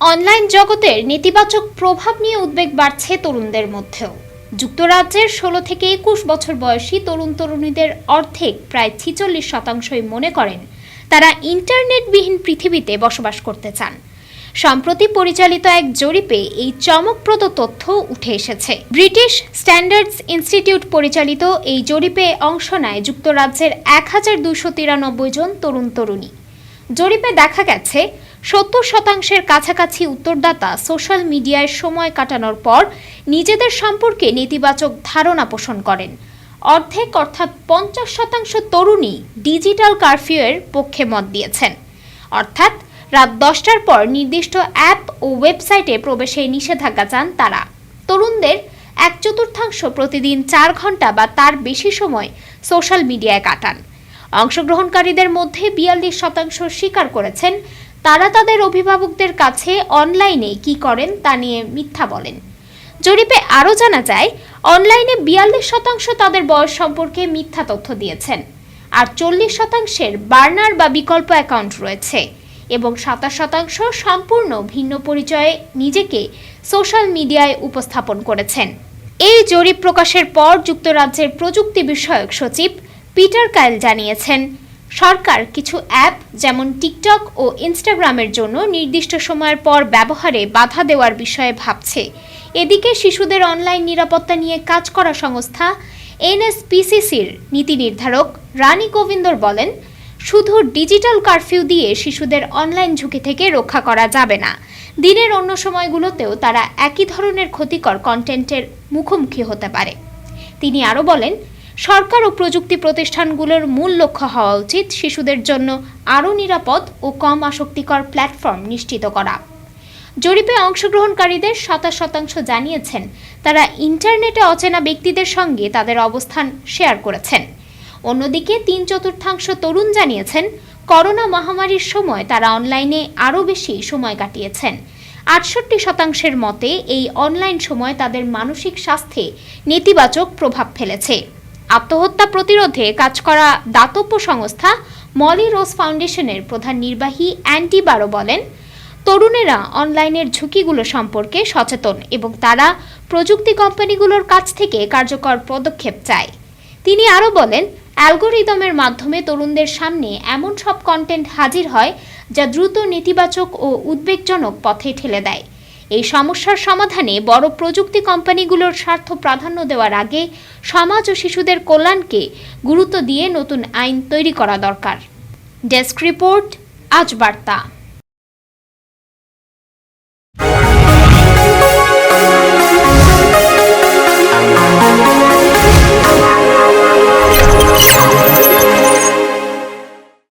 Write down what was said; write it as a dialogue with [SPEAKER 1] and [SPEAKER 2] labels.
[SPEAKER 1] Online জগতের নেতিবাচক প্রভাব নিয়ে উদ্বেগ বাড়ছে তরুণদের মধ্যেও। যুক্তরাজ্যের ষোলো থেকে একুশ বছর বয়সী তরুণ তরুণীদের অর্ধেক প্রায় ছিচল্লিশ শতাংশই মনে করেন তারা ইন্টারনেটবিহীন পৃথিবীতে বসবাস করতে চান। সম্প্রতি পরিচালিত এক জরিপে এই চমকপ্রদ তথ্য উঠে এসেছে। ব্রিটিশ স্ট্যান্ডার্ডস ইনস্টিটিউট পরিচালিত এই জরিপে অংশ নেয় যুক্তরাজ্যের এক হাজার দুশো তিরানব্বই জন তরুণ তরুণী। জরিপে দেখা গেছে সত্তর শতাংশের কাছাকাছি উত্তরদাতা সোশ্যাল মিডিয়ায় সময় কাটানোর পর নিজেদের সম্পর্কে নেতিবাচক ধারণা পোষণ করেন। অর্ধেক অর্থাৎ পঞ্চাশ শতাংশ তরুণী ডিজিটাল কারফিউয়ের পক্ষে মত দিয়েছেন। অর্থাৎ রাত দশটার পর নির্দিষ্ট অ্যাপ ও ওয়েবসাইটে প্রবেশে নিষেধাজ্ঞা চান তারা। তরুণদের এক চতুর্থাংশ প্রতিদিন চার ঘণ্টা বা তার বেশি সময় সোশ্যাল মিডিয়ায় কাটান। অংশগ্রহণকারীদের মধ্যে বিয়াল্লিশ শতাংশ স্বীকার করেছেন তারা তাদের অভিভাবকদের কাছে অনলাইনে কি করেন তা নিয়ে মিথ্যা বলেন। জরিপে আরও জানা যায়, অনলাইনে বিয়াল্লিশ শতাংশ তাদের বয়স সম্পর্কে মিথ্যা তথ্য দিয়েছেন আর চল্লিশ শতাংশের বার্নার বা বিকল্প অ্যাকাউন্ট রয়েছে এবং সাতাশ শতাংশ সম্পূর্ণ ভিন্ন পরিচয়ে নিজেকে সোশ্যাল মিডিয়ায় উপস্থাপন করেছেন। এই জরিপ প্রকাশের পর যুক্তরাজ্যের প্রযুক্তি বিষয়ক সচিব পিটার কাইল জানিয়েছেন সরকার কিছু অ্যাপ যেমন টিকটক ও ইনস্টাগ্রামের জন্য নির্দিষ্ট সময়ের পর ব্যবহারে বাধা দেওয়ার বিষয়ে ভাবছে। এদিকে শিশুদের অনলাইন নিরাপত্তা নিয়ে কাজ করা সংস্থা এনএসপিসিসির নীতি নির্ধারক রানী গোবিন্দর বলেন, শুধু ডিজিটাল কারফিউ দিয়ে শিশুদের অনলাইন ঝুঁকি থেকে রক্ষা করা যাবে না। দিনের অন্য সময়গুলোতেও তারা একই ধরনের ক্ষতিকর কন্টেন্টের মুখোমুখি হতে পারে। তিনি আরও বলেন সরকার ও প্রযুক্তি প্রতিষ্ঠানগুলোর মূল লক্ষ্য হওয়া উচিত শিশুদের জন্য আরও নিরাপদ ও কম আসক্তিকর প্ল্যাটফর্ম নিশ্চিত করা। জরিপে অংশগ্রহণকারীদের সাতাশ শতাংশ জানিয়েছেন, তারা ইন্টারনেটে অচেনা ব্যক্তিদের সঙ্গে তাদের অবস্থান শেয়ার করেছেন। অন্যদিকে তিন চতুর্থাংশ তরুণ জানিয়েছেন, করোনা মহামারীর সময় তারা অনলাইনে আরও বেশি সময় কাটিয়েছেন। আটষট্টি শতাংশের মতে এই অনলাইন সময় তাদের মানসিক স্বাস্থ্যে নেতিবাচক প্রভাব ফেলেছে। আত্মহত্যা প্রতিরোধে কাজ করা দাতব্য সংস্থা মলি রোজ ফাউন্ডেশনের প্রধান নির্বাহী অ্যান্টি বারো বলেন, তরুণেরা অনলাইনের ঝুঁকিগুলো সম্পর্কে সচেতন এবং তারা প্রযুক্তি কোম্পানিগুলোর কাছ থেকে কার্যকর পদক্ষেপ চায়। তিনি আরও বলেন, অ্যালগোরিদমের মাধ্যমে তরুণদের সামনে এমন সব কন্টেন্ট হাজির হয় যা দ্রুত নেতিবাচক ও উদ্বেগজনক পথে ঠেলে দেয়। এই সমস্যার সমাধানে বড় প্রযুক্তি কোম্পানিগুলোর স্বার্থ প্রাধান্য দেওয়ার আগে সমাজ ও শিশুদের কল্যাণকে গুরুত্ব দিয়ে নতুন আইন তৈরি করা দরকার। ডেস্ক রিপোর্ট, আজ বার্তা।